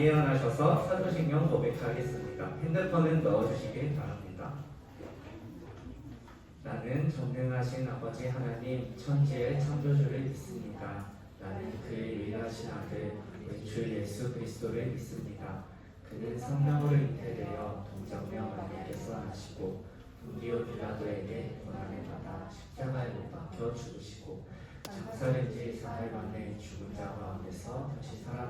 일어나셔서 사도신경 고백하겠습니다. 핸드폰은 넣어주시길 바랍니다. 나는 전능하신 아버지 하나님 천지의 창조주를 믿습니다. 나는 그의 위하신 아들 우리 주 예수 그리스도를 믿습니다. 그는 성령으로 잉태되어 동정녀 마리아께서 나시고 본디오 빌라도에게 고난을 받아 십자가에 못 박혀 죽으시고 장사된 지 사흘 만에 죽은 자 가운데서 다시 살아나셨으며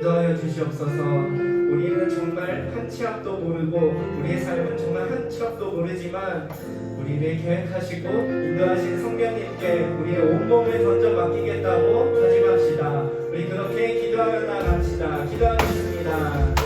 인도하여 주시옵소서. 우리는 정말 한 치 앞도 모르고, 우리의 삶은 정말 한 치 앞도 모르지만, 우리를 계획하시고 인도하신 성령님께 우리의 온몸을 던져 맡기겠다고 다짐합시다. 우리 그렇게 기도하며 나갑시다. 기도하겠습니다.